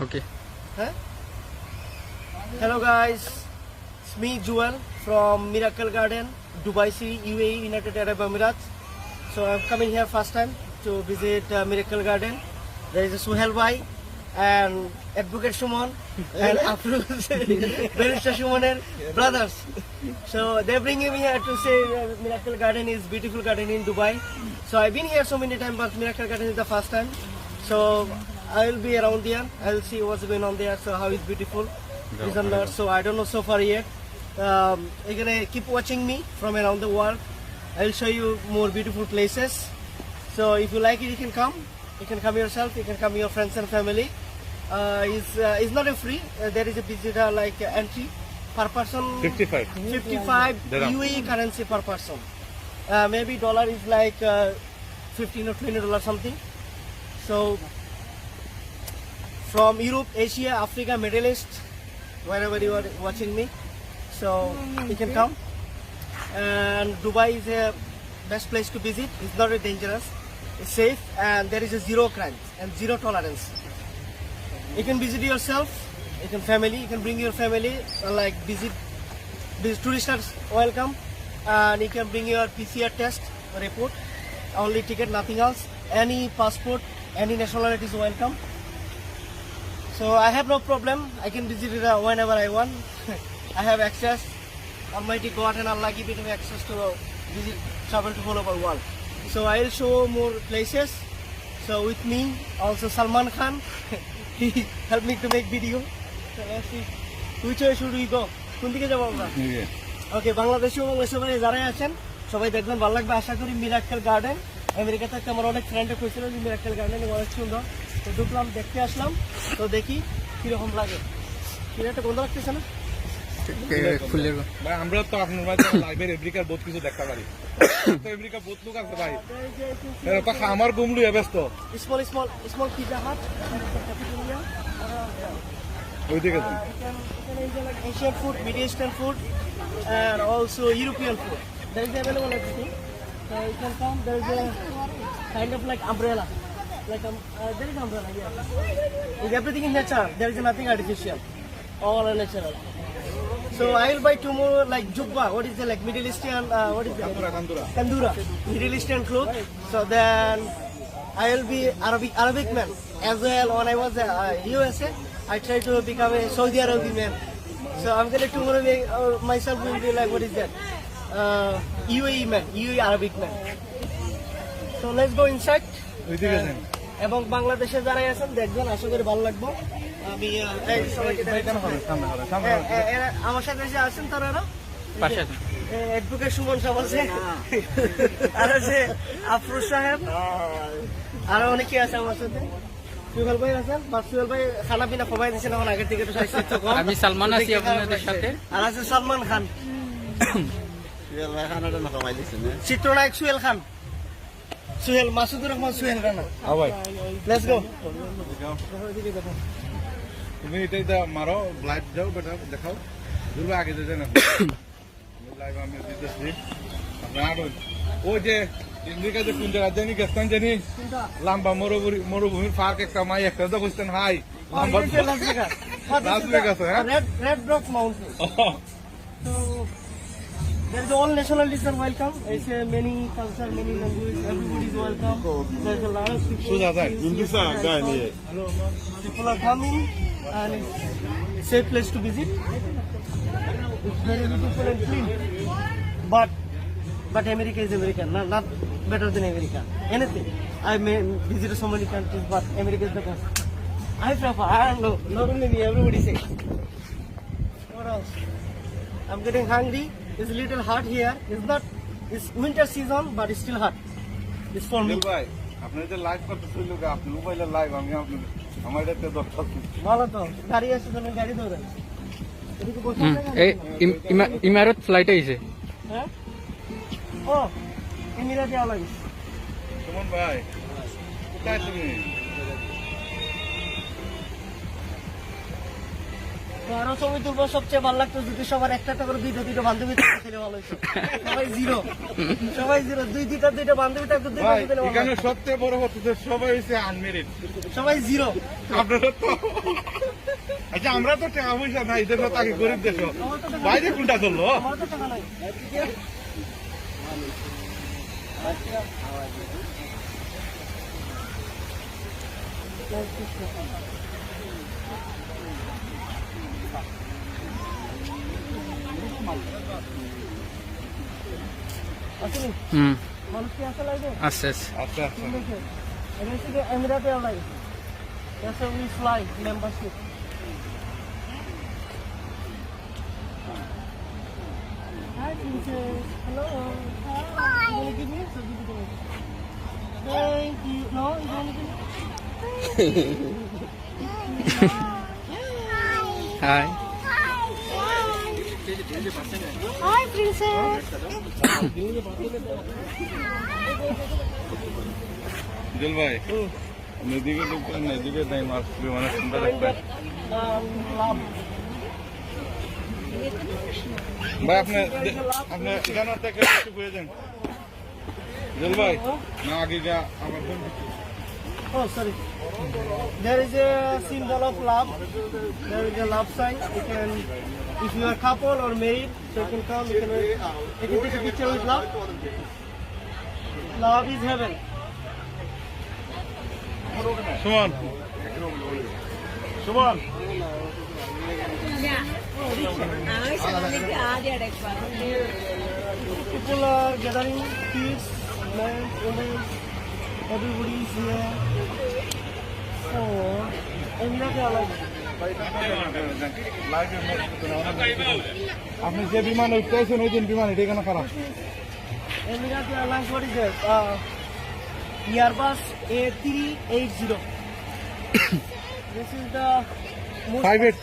Okay. Huh? Hello guys, it's me Jewel from Miracle Garden, Dubai City, UAE, United Arab Emirates. So I'm coming here first time to visit uh, Miracle Garden. There is a Suhel Bhai and Advocate Shuman and Afruz Barrister Shumaner brothers. So they're bringing me here to say uh, Miracle Garden is beautiful garden in Dubai. So I've been here so many times, but Miracle Garden is the first time. So I will be around there. I will see what's going on there. So how is beautiful. There. So I don't know so far yet. Um, you're gonna keep watching me from around the world. I'll show you more beautiful places. So if you like it, you can come. You can come yourself. You can come your friends and family. Uh, it's, uh, it's not a free. Uh, there is a visitor like uh, entry per person. 55. 55 UAE currency per person. Uh, maybe dollar is like uh, 15 or 20 dollar something. So from Europe, Asia, Africa, Middle East, wherever you are watching me, so you can come. And Dubai is a best place to visit. It's not very dangerous. It's safe and there is a zero crime and zero tolerance. You can visit yourself, you can family, you can bring your family, uh, like visit these tourists welcome and you can bring your PCR test report, only ticket, nothing else. Any passport, any nationality is welcome. So I have no problem. I can visit it uh, whenever I want. I have access. Almighty God and Allah give me access to uh, visit, travel to all over the world. So I will show more places. So with me also Salman Khan. he helped me to make video. So let's see. Which way should we go? কোন দিকে যাব আমরা ওকে বাংলাদেশি এবং সবাই যারাই আছেন সবাই দেখবেন ভালো লাগবে আশা করি মিরাক্কেল গার্ডেন আমেরিকা থেকে আমার অনেক ফ্রেন্ডে কইছিল যে মিরাক্কেল গার্ডেন অনেক সুন্দর তো ঢুকলাম দেখতে আসলাম তো দেখি কীরকম লাগে কীরকম বন্ধ লাগতেছে না খুলে ভাই আমরা তো আপনার মাঝে লাইভের আমেরিকার বহুত কিছু দেখতে পারি তো আমেরিকা বহুত লোক আছে ভাই এরা তো আমার গুমলু ব্যস্ত স্মল স্মল স্মল পিজা হাট ওইদিকে যান Asian food, Middle Eastern food, and also European food. There is available everything. So you can come. There is a kind of like umbrella. Like um, uh, there is umbrella here. Is everything in nature. There is nothing artificial. All are natural. So I will buy two more like jubba. What is the like Middle Eastern? Uh, what is? কান্দুরা কান্দুরা Kandura, Middle Eastern clothes. So then I will be Arabic Arabic man as well. When I was uh, USA, I tried to become a Saudi Arabian man. So I'm gonna tomorrow make, uh, myself will be like what is that? Uh, UAE man, UAE Arabic man. So let's go inside. যান এবং বাংলাদেশে যারা আছেন দেখবেন আশা করি ভালো লাগবে। আমি এ- এরা আমার সাথে যে আছেন তারা পাশে অ্যাডভোকেট সুমন সাহেব আছে। আর আছে আফরোজ সাহেব। আর অনেকে আছে আমার সাথে। আমি সালমান আছি আপনাদের। আর আছে সালমান খান। চিত্রনায়ক সুহেল খান। সুহেল মাসুদুর রহমান সুহেল রানা হ্যাঁ ভাই লেটস গো তুমি এটাই মারো লাইভ যাও বেটা দেখাও দুর্গা আগে যেতে না লাইভ আমি দিতেছি আপনার ওই যে আমেরিকা যে কোন জায়গা জানি গেছেন জানি লাম্বা মরুভূমি মরুভূমির পার্ক একটা মাই একটা তো বুঝতেন hi Las Vegas huh? Red red rock mountain there is all nationalities are welcome. It's a many culture, many language. Everybody is welcome. There's a lot of people. People are coming, and it's a safe place to visit. It's very beautiful and clean. But but America is America, not, not better than America. Anything. I may visit so many countries, but America is the best. I prefer. I don't know. Not only me. Everybody says. What else? I'm getting hungry. It's a little hot here. It's not. It's winter season, but it's still hot. It's for me. ভাই আপনি যে live করতেছিল লোক আপনি মোবাইলের live আমি আপনার আমার এটা দরকার ভালো তো গাড়ি আছে তুমি গাড়ি ধরে এদিকে বসে হুম, থাকেন। এই ইম- ইমা- ইমারত ফ্লাইট আইছে হ্যাঁ ও এমিরাতে আলাইস সুমন ভাই কোথায় তুমি আরও ছবি তুলবো সবচেয়ে ভালো লাগতো যদি সবার একটা একটা করে দুইটা দুইটা বান্ধবী থাকতো ভালো হতো সবাই জিরো। সবাই জিরো। দুই দুইটা দুইটা বান্ধবী থাকতো দুইটা ভালো এখানে সবচেয়ে বড় যে সবাই আনমেরিড সবাই জিরো। আপনারা তো আচ্ছা আমরা তো টাকা পয়সা নাই দেশ তাকে গরিব দেশ। বাইরে কোনটা চলল? আমার তো টাকা নাই। হুম মানুষ কি আসা লাগবে আচ্ছা আচ্ছা আচ্ছা আচ্ছা And this is the Emirates Airlines. That's how we fly membership. Hi, princess. Hello. Hi. You wanna give me? So give it to me. Thank you. No, you don't give me? Hi Hi, Princess. জল ভাই নদীকে ঢুকবেন নদীকে নাই মাছ বিমানের সুন্দর একটা Um, love. ভাই আপনি আপনি এখানে থেকে একটু বয়ে যান জল ভাই না আগে যা আমার বোন Oh, sorry. There is a symbol of love. There is a love sign. You can, If you are couple or married, so you can come. You can, you can take a picture with love. Love is heaven. Suman. Suman. People are gathering, kids, men, women, everybody is here. So, and you আপনি যে বিমান উঠতেছেন ওই দিন বিমানে ঠিক না খারাপ? Airbus A three eight zero this the private